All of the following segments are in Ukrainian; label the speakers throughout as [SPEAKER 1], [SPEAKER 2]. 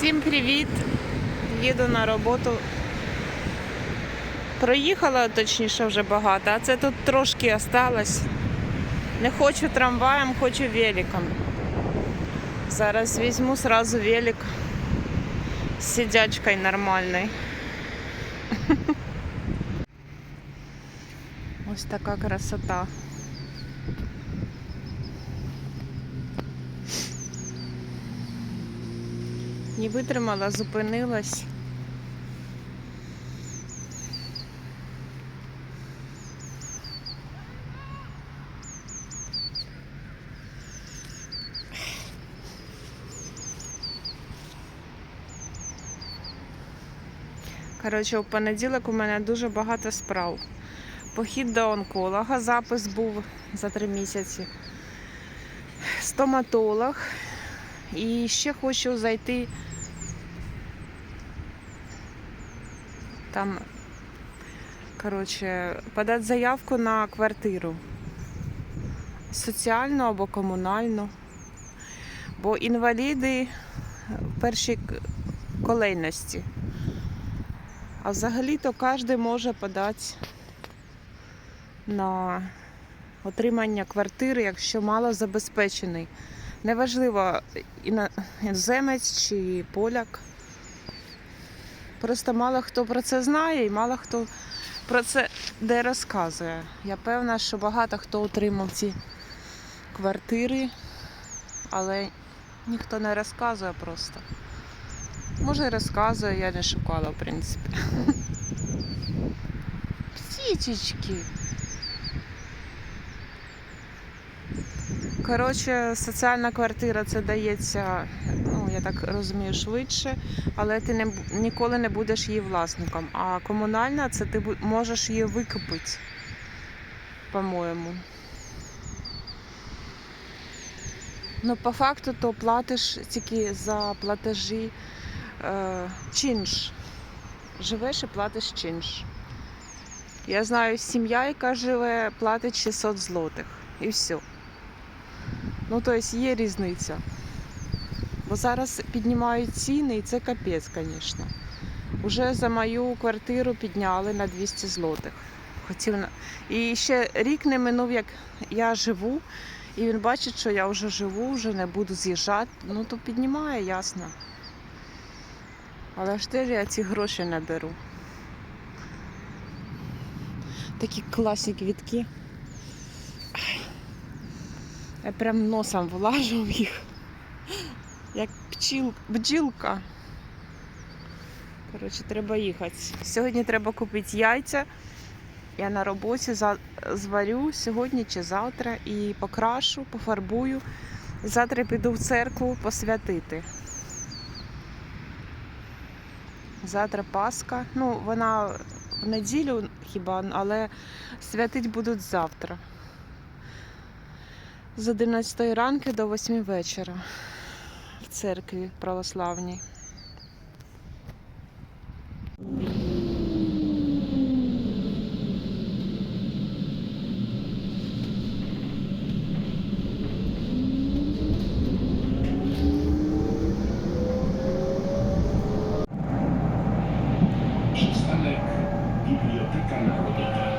[SPEAKER 1] Всім привіт! Їду на роботу. Проїхала, точніше, вже багато, а це тут трошки осталось. Не хочу трамваєм, хочу великом. Зараз візьму сразу велик з сидячкою нормальною. Ось така красота. Не витримала, зупинилась. Коротше, у понеділок у мене дуже багато справ. Похід до онколога, запис був за три місяці. Стоматолог. І ще хочу зайти там, коротше, подати заявку на квартиру. Соціальну або комунальну. Бо інваліди в першій колейності. А взагалі-то кожен може подати на отримання квартири, якщо мало забезпечений. Неважливо, іно- іноземець чи поляк. Просто мало хто про це знає і мало хто про це де розказує. Я певна, що багато хто отримав ці квартири, але ніхто не розказує просто. Може, розказує, я не шукала, в принципі. Птічечки. Коротше, соціальна квартира це дається, ну я так розумію, швидше, але ти не, ніколи не будеш її власником. А комунальна це ти можеш її викупити, по-моєму. Ну, по факту, то платиш тільки за платежі е, чинш. Живеш і платиш чинш. Я знаю, сім'я, яка живе, платить 600 злотих. І все. Ну, тобто є різниця. Бо зараз піднімають ціни, і це капець, звісно. Уже за мою квартиру підняли на 200 злотих. Хотів. І ще рік не минув, як я живу, і він бачить, що я вже живу, вже не буду з'їжджати. Ну, то піднімає, ясно. Але ж теж я ці гроші не беру. Такі класні квітки. Я прям носом влажу в їх. Пчіл, бджілка. Коротше, треба їхати. Сьогодні треба купити яйця. Я на роботі зварю сьогодні чи завтра і покрашу, пофарбую. Завтра піду в церкву посвятити. Завтра Пасха. Ну, вона в неділю хіба, але святить будуть завтра. З 11 ранки до 8 вечора церкві православній.
[SPEAKER 2] Przystanek Biblioteka Narodowa.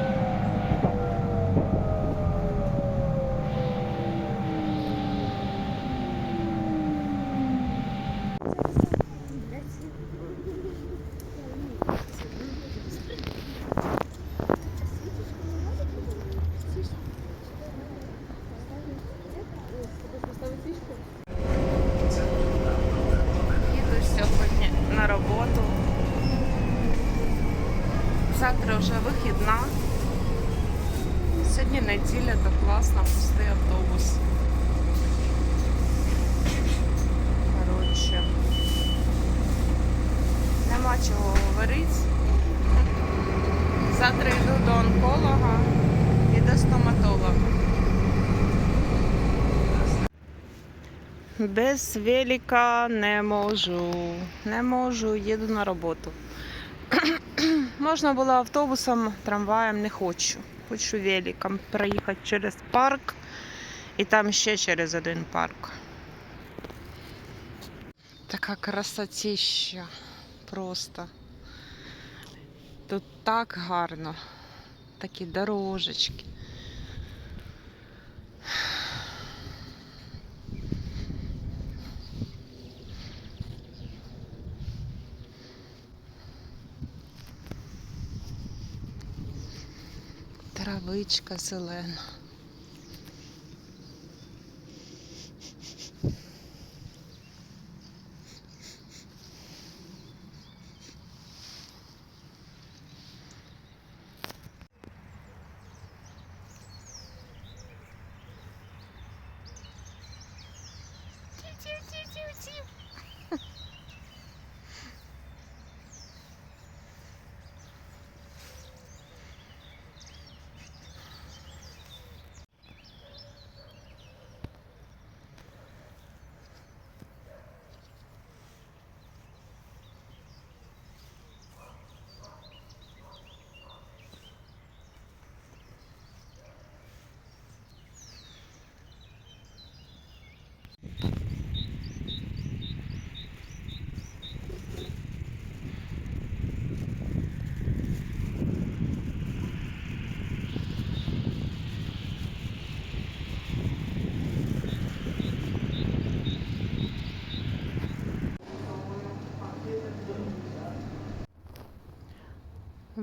[SPEAKER 1] Їду сьогодні на роботу. Завтра вже вихідна. Сьогодні неділя, то класно, пустий автобус. Коротше. Нема чого говорити. Завтра йду до онколога і до стоматолога. Без велика не можу. Не можу, їду на роботу. Можна було автобусом, трамваєм, не хочу. Хочу великом проїхати через парк і там ще через один парк. Така красотища просто. Тут так гарно. Такі дорожечки. Травичка зелена.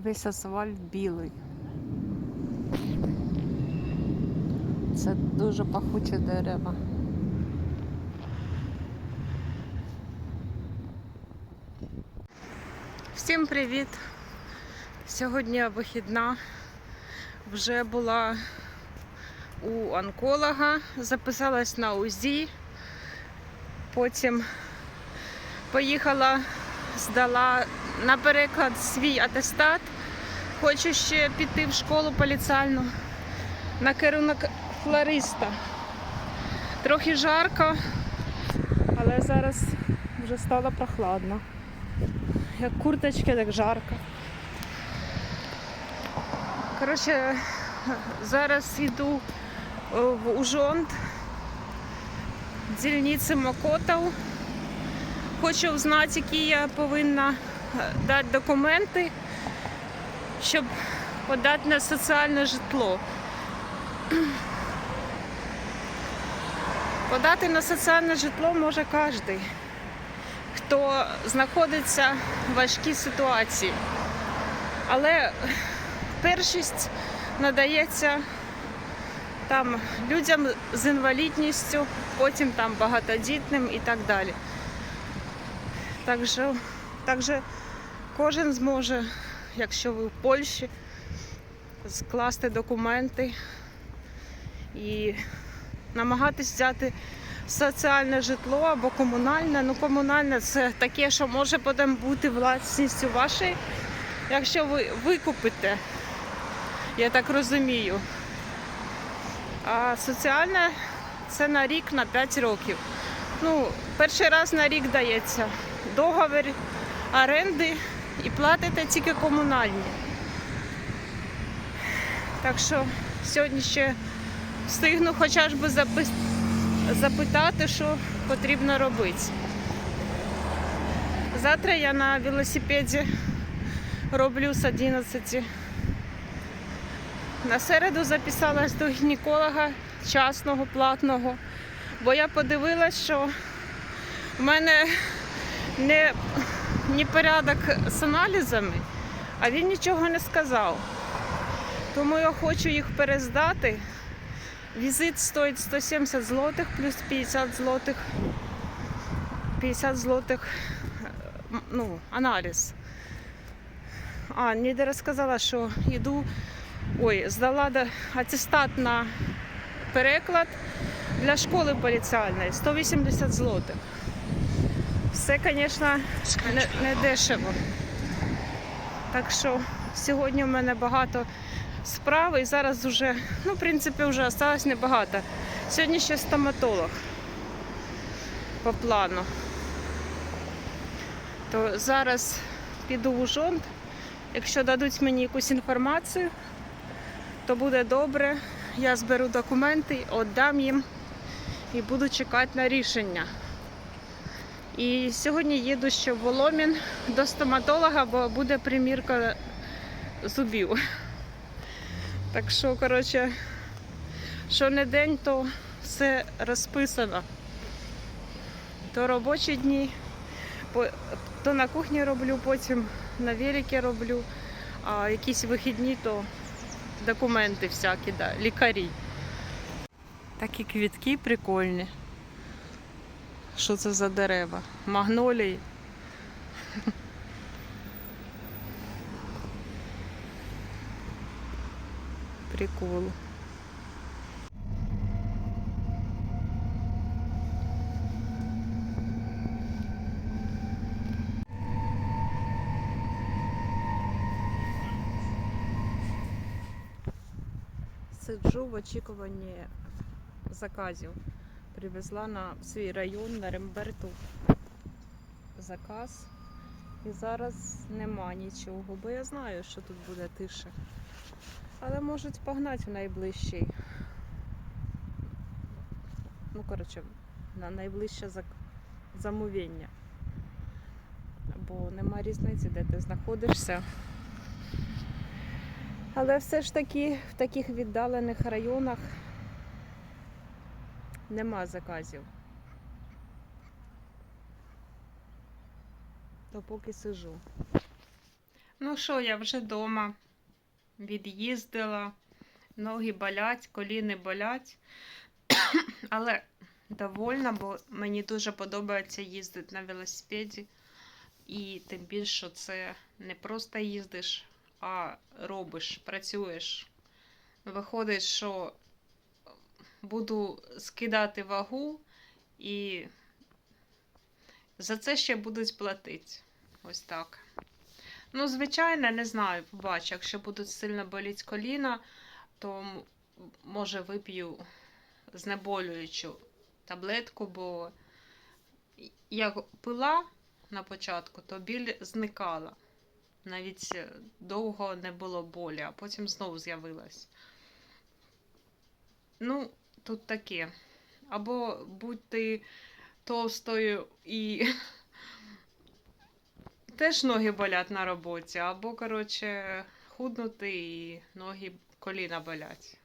[SPEAKER 1] Весь асфальт білий. Це дуже пахучі дерева. Всім привіт! Сьогодні вихідна. Вже була у онколога, записалась на УЗІ, потім поїхала, здала на переклад свій атестат. Хочу ще піти в школу поліціальну на керунок флориста. Трохи жарко, але зараз вже стало прохладно. Як курточки, так жарко. Коротше, зараз йду е, в Ужонт, дільниці Мокотов. Хочу узнати, які я повинна дати документи, щоб подати на соціальне житло. Подати на соціальне житло може кожен, хто знаходиться в важкій ситуації. Але першість надається там людям з інвалідністю, потім там багатодітним і так далі. Так що, так що кожен зможе, якщо ви в Польщі, скласти документи і намагатись взяти соціальне житло або комунальне. Ну, комунальне це таке, що може потім бути власністю вашої, якщо ви викупите, я так розумію. А соціальне це на рік, на 5 років. Ну, перший раз на рік дається договір оренди і платите тільки комунальні. Так що сьогодні ще встигну хоча б запис... запитати, що потрібно робити. Завтра я на велосипеді роблю з 11. На середу записалась до гінеколога частного, платного, бо я подивилась, що в мене не, не порядок з аналізами, а він нічого не сказав. Тому я хочу їх перездати. Візит стоїть 170 злотих плюс 50 злотих. 50 злотих ну, аналіз. А, ніде розказала, що йду. Ой, здала да- атестат на переклад для школи поліціальної 180 злотих. Все, звісно, не, не дешево. Так що сьогодні в мене багато справ і зараз вже, ну, в принципі, вже осталось небагато. Сьогодні ще стоматолог по плану. То зараз піду в Ужонт. Якщо дадуть мені якусь інформацію, то буде добре. Я зберу документи, віддам їм і буду чекати на рішення. І сьогодні їду ще в Воломін до стоматолога, бо буде примірка зубів. Так що, коротше, що не день, то все розписано. То робочі дні, то на кухні роблю, потім на великі роблю, а якісь вихідні, то документи всякі, да, лікарі. Такі квітки прикольні. Що це за дерева? Магнолії. Прикол. Сиджу в очікуванні заказів. Привезла на свій район на Ремберту заказ. І зараз нема нічого, бо я знаю, що тут буде тише. Але можуть погнати в найближчий. Ну, коротше, на найближче замовлення. Бо нема різниці, де ти знаходишся. Але все ж таки в таких віддалених районах нема заказів. То поки сижу. Ну що, я вже вдома. Від'їздила, ноги болять, коліни болять. Але довольна, бо мені дуже подобається їздити на велосипеді. І тим більше це не просто їздиш, а робиш, працюєш. Виходить, що буду скидати вагу і за це ще будуть платити. Ось так. Ну, звичайно, не знаю, побачу. Якщо будуть сильно боліти коліна, то може вип'ю знеболюючу таблетку, бо як пила на початку, то біль зникала. Навіть е, довго не було болі, а потім знову з'явилась. Ну, тут таке. Або будь ти товстою і теж ноги болять на роботі, або, коротше, худнути і ноги коліна болять.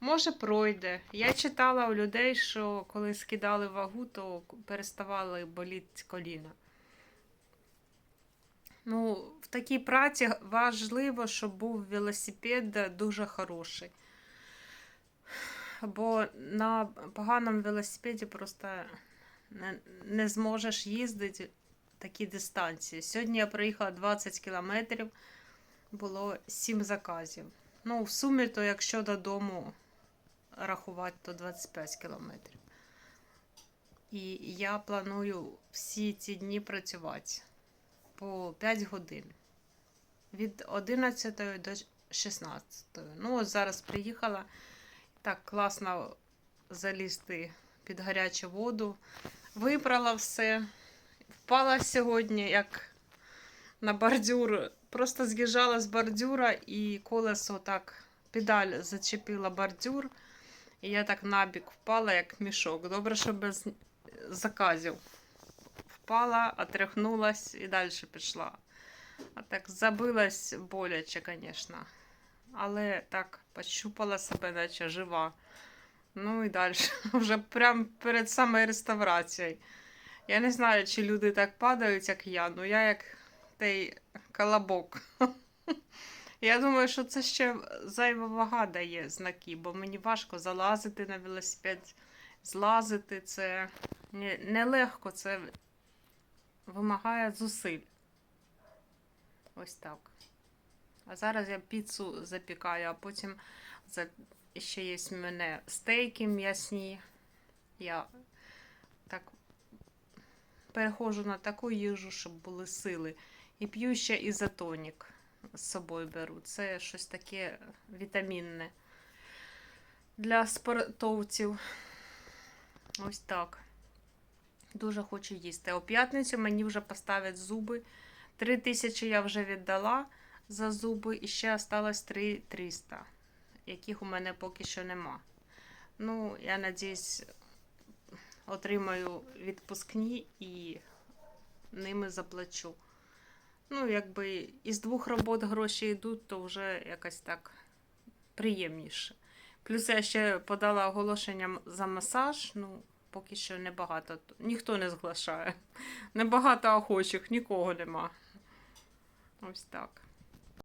[SPEAKER 1] Може, пройде. Я читала у людей, що коли скидали вагу, то переставали боліти коліна. Ну, в такій праці важливо, щоб був велосипед дуже хороший. Бо на поганому велосипеді просто не, не зможеш їздити такі дистанції. Сьогодні я проїхала 20 кілометрів, було 7 заказів. Ну, в сумі, то якщо додому рахувати, то 25 кілометрів. І я планую всі ці дні працювати по 5 годин. Від 11 до 16. Ну, от зараз приїхала. Так класно залізти під гарячу воду. Вибрала все. Впала сьогодні, як на бордюр. Просто з'їжджала з бордюра і колесо так, педаль зачепила бордюр. І я так набік впала, як мішок. Добре, що без заказів. Впала, отряхнулась і далі пішла. А так забилась боляче, звісно. Але так пощупала себе, наче жива. Ну і далі. Вже прямо перед самою реставрацією. Я не знаю, чи люди так падають, як я, ну я як той колобок. Я думаю, що це ще зайва вага дає знаки, бо мені важко залазити на велосипед, злазити. Це не- нелегко, це вимагає зусиль. Ось так. А зараз я піцу запікаю, а потім ще є в мене стейки м'ясні. Я так переходжу на таку їжу, щоб були сили. І п'ю ще ізотонік з собою беру. Це щось таке вітамінне для спортовців. Ось так. Дуже хочу їсти. О п'ятницю мені вже поставлять зуби. Три тисячі я вже віддала за зуби, і ще осталось 3300, яких у мене поки що нема. Ну, я надіюсь, отримаю відпускні і ними заплачу. Ну, якби із двох робот гроші йдуть, то вже якось так приємніше. Плюс я ще подала оголошення за масаж. Ну, поки що небагато. Ніхто не зглашає. Небагато охочих, нікого нема. Ось так.